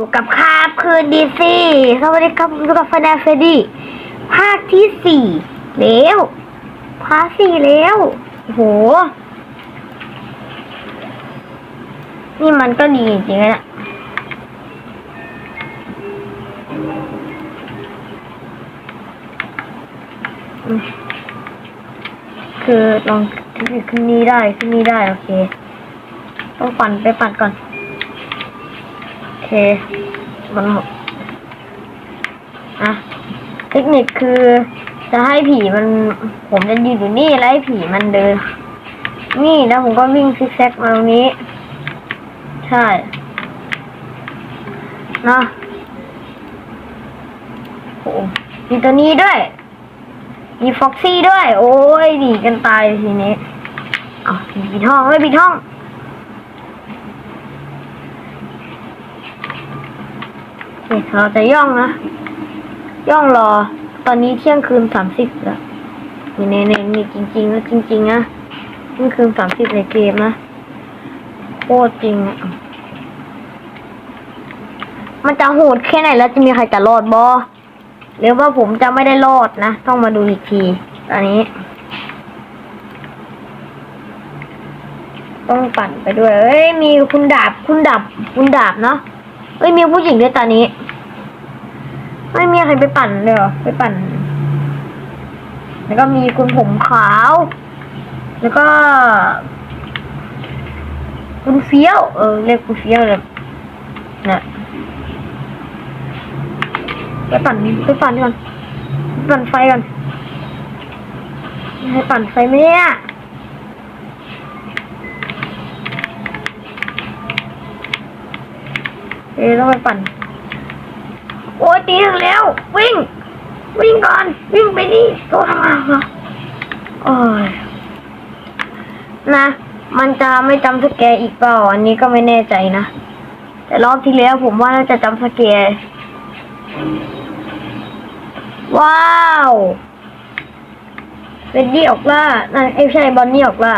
อยู่กับคาบคืนดีซีสวัสดีครับอยู่กับฟนาเฟดี้ภาคที่สี่แล้วภาคสี่แล้วโห นี่มันก็ดีจริงๆนะคือลองขึ้นนี้ได้ขึ้นนี้ได้ โอเค ต้องปั่นไปปั่นก่อน เค มันอะเทคนิคคือ จะให้ผีมัน ผมจะยืนอยู่นี่แล้วให้ผีมันเดิน นี่แล้วผมก็วิ่งซิกแซกมาตรงนี้ ใช่นะโอ้มีตัวนี้ด้วย มีฟ็อกซี่ด้วย โอ้ยดีกันตายทีนี้เอาผีทองเฮ้ยผีทอง โอ เคเราจะย่องนะ ย่องรอ ตอนนี้เที่ยงคืนสามสิบแล้วนี่เนเนนี่จริงๆนะจริงๆนะเที่ยงคืนสามสิบในเกมนะโคตรจริงอะมันจะโหดแค่ไหนแล้วจะมีใครจะรอดบอหรือว่าผมจะไม่ได้รอดนะ ต้องมาดูอีกที ตอนนี้ ต้องปั่นไปด้วย เอ้ย มีคุณดาบ คุณดาบ คุณดาบเนาะ เอ้ยมีผู้หญิงด้วยตอนนี้ ไม่มีใครไปปั่นเลยเหรอไปปั่น แล้วก็มีคุณผมขาว แล้วก็ คุณเฟี้ยว เออเรียกคุณเฟี้ยวเลยนะไปปั่นไปปั่นก่อนปปั่นไฟก่อนให้ปั่นไฟไหมเนี่ย เอ้ต้องไปปั่น โอ้ยตีถึงแล้ว วิ่ง วิ่งก่อน วิ่งไปดิโตทำงานเหรอโอ้ยนะ มันจะไม่จำสแกร์อีกเปล่า อันนี้ก็ไม่แน่ใจนะ แต่รอบที่แล้วผมว่าน่าจะจำสแกร์ว้าวเป็นดี้ออกล่า นั่นเอ้ยไม่ใช่บอนนี่ออกล่า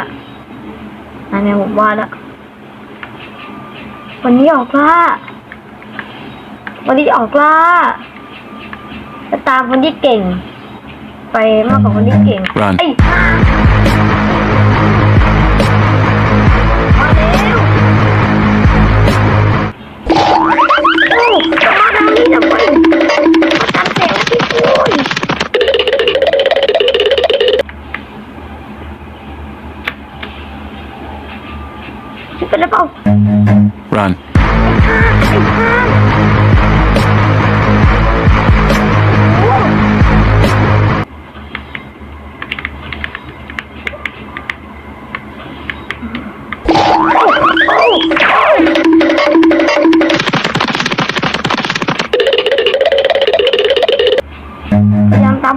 อันนี้ผมว่าละวันนี้ออกล่า วันนี้ออกล่าจะตามคนที่เก่ง ไปมากกว่าคนที่เก่ง Run ไอ้ห่ามาเร็วโอ้จะมาทางนี้ทำไมมาตัดแสงที่คุณคิดไปแล้วเปล่า Run. ไอ้ห่าโ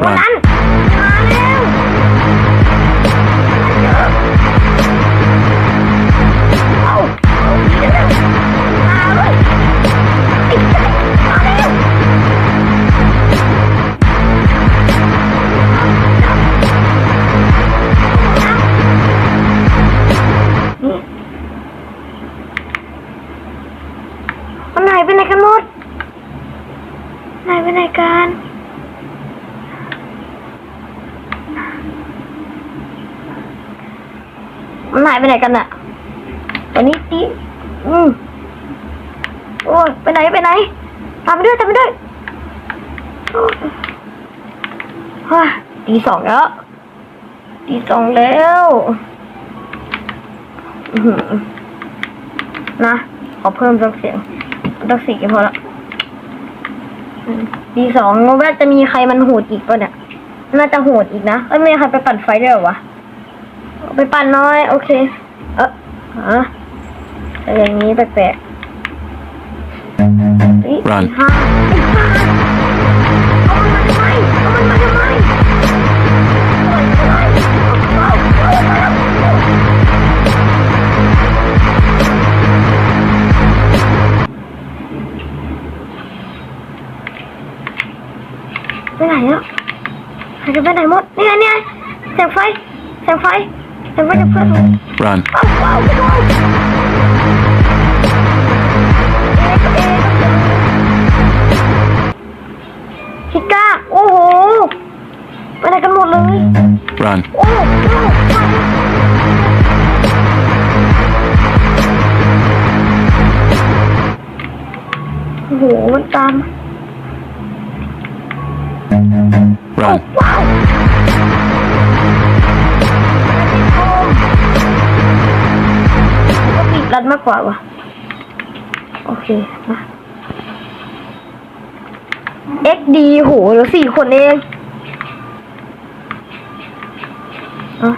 พย มันหายไปไหนกันอะตอนนี้ตีอืมโอ้ยไปไหนไปไหนตามไปด้วยตามไปด้วยโอ้ยเฮ้ยตีสองแล้วตีสองแล้วนะขอเพิ่มสักเสียงสักสี่ก็พอละตีสองว่าจะมีใครมันโหดอีกป่ะเนี่ยน่าจะโหดอีกนะเอ้ยไม่มีใครไปปั่นไฟด้วยหรอวะ ไปปั่นน้อย โอเค เออฮะแต่อย่างนี้แปลกๆเฮ้ย Run ไอ้ห่าไอ้ห่าเอามันมาทำไมเอามันมาทำไมเอามันมาทำไมเอาเอาเอาเอาไปไหนอะหายไปไหนหมด นี่ไงนี่ไงแสงไฟแสงไฟ and bring a prison. Run. ฮิก้า โอ้โหไปไหนกันหมดเลย Run. โอ้หโอ้โห มันตาม รัดมากกว่าวะโอเคมา XD โหเหลือสี่คนเองอะ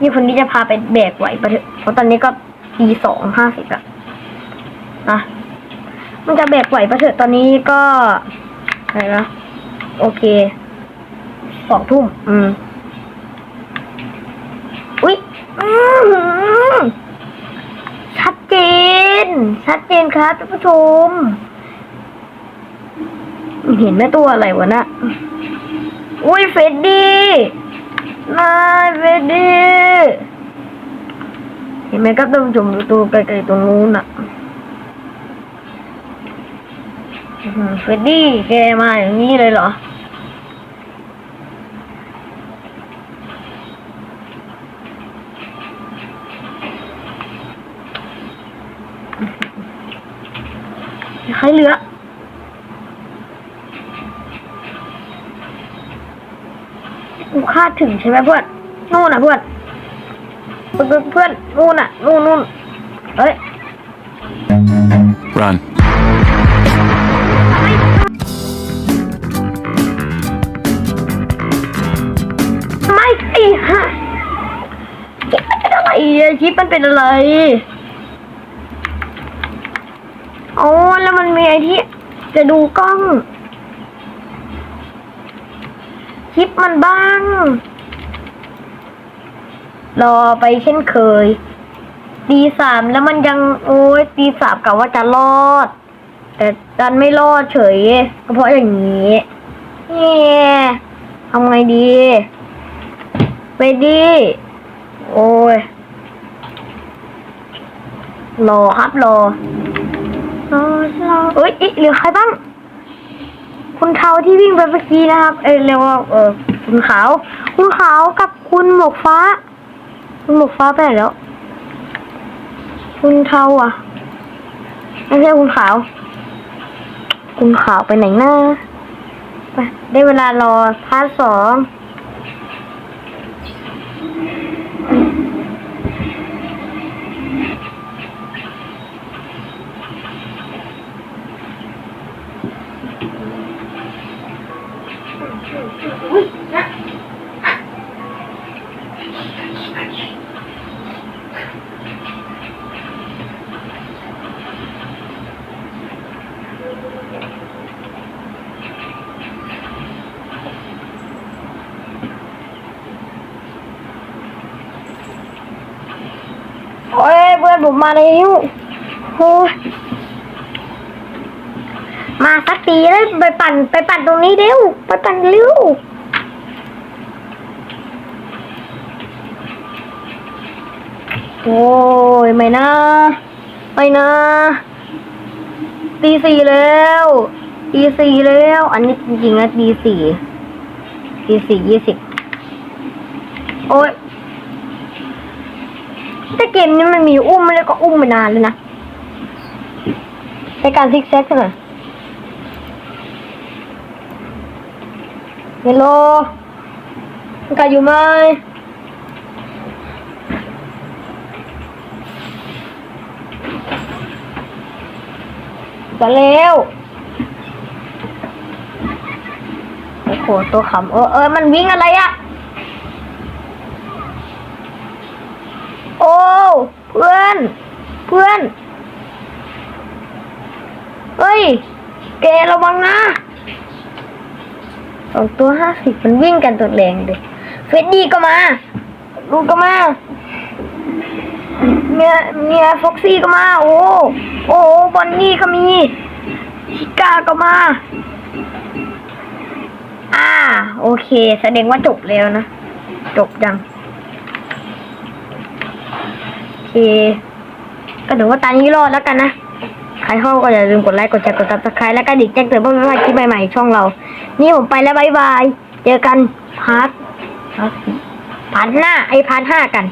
นี่คนนี้จะพาไปแบกไหวปะเถอะเพราะตอนนี้ก็ปีสองห้าสิบอะนะมันจะแบกไหวปะเถอะตอนนี้ก็อะไรนะโอเคสองทุ่ม อืม ชัดเจน ชัดเจนครับท่านผู้ชม เห็นไหมตัวอะไรวะนะอุ้ยเฟดดี้นายเฟดดี้เห็นไหมครับท่านผู้ชมดูตัวไกลๆตรงนู้นน่ะเฟดดี้แกมาอย่างนี้เลยเหรอ ใครเหลือ กูคาดถึงใช่ไหมเพื่อนนู่นน่ะเพื่อนเพื่อนเพื่อนนู่นน่ะนู่นนู่นเฮ้ย Run. ไม่ไอ้ฮะมันเป็นอะไรอะชิปมันเป็นอะไรอ๋อแล้วมั นมีไอ้ที่จะดูกล้องชิปมันบ้าง รอไปเช่นเคยตีสามแล้วมันยังโอ้ยตีสามกะว่าจะรอด แต่ดันไม่รอดเฉยก็เพราะอย่างนี้เนี่ยทำไงดีไปดีโอ้ยรอครับรอ รอรอเอ้ยอิเหลือใครบ้าง คุณเขาที่วิ่งไปเมื่อกี้นะครับ เอ้ยเรียกว่าเออคุณขาว คุณขาวกับคุณหมวกฟ้า คุณหมวกฟ้าไปไหนแล้ว คุณเทาอะไม่ใช่คุณขาว คุณขาวไปไหนหน้า ไปได้เวลารอพาร์ทสอง โอ้ยเพื่อนผมมาแล้วโอ้ย มาสักทีเลยไปปั่นไปปั่นตรงนี้เร็วไปปั่นเร็วโอ้ยไม่นะไม่นะตีสี่แล้วตีสี่แล้ว อันนี้จริงๆนะตีสี่ตีสี่ยี่สิบโอ้ยแต่เกมนี้มันมีอุ้มแล้วก็อุ้มไปนานเลยนะในการซิกแซกหน่อ ฮลโลมันกอยู่ไหมจะเร็วโอ้โหตัวขำเออเออมันวิ่งอะไรอะโอ้เพื่อน เพื่อน เฮ้ยแกระวังนะ สองตัวห้าสิบมันวิ่งกันตัวแรงเลยเฟดดี้ก็มา ลูกก็มาเมียเมียฟ็อกซี่ก็มา โอ้โอ้บอนนี่ก็มีชิก้าก็มา อ่า โอเค แสดงว่าจบแล้วนะ จบยังโอเคก็ถือว่าตอนนี้รอดแล้วกันนะ รเข้าก็อย่าลืมกดไลค์กดแชร์กดซับสไครต์แล้วก็ดิ่งแจ้งเตือนเพื่อไม่พลาดคลิปใหม่ๆช่องเรา นี่ผมไปแล้วบายบาย เจอกันพาร์ทพาร์ทหน้าไอพาร์ทห้ากัน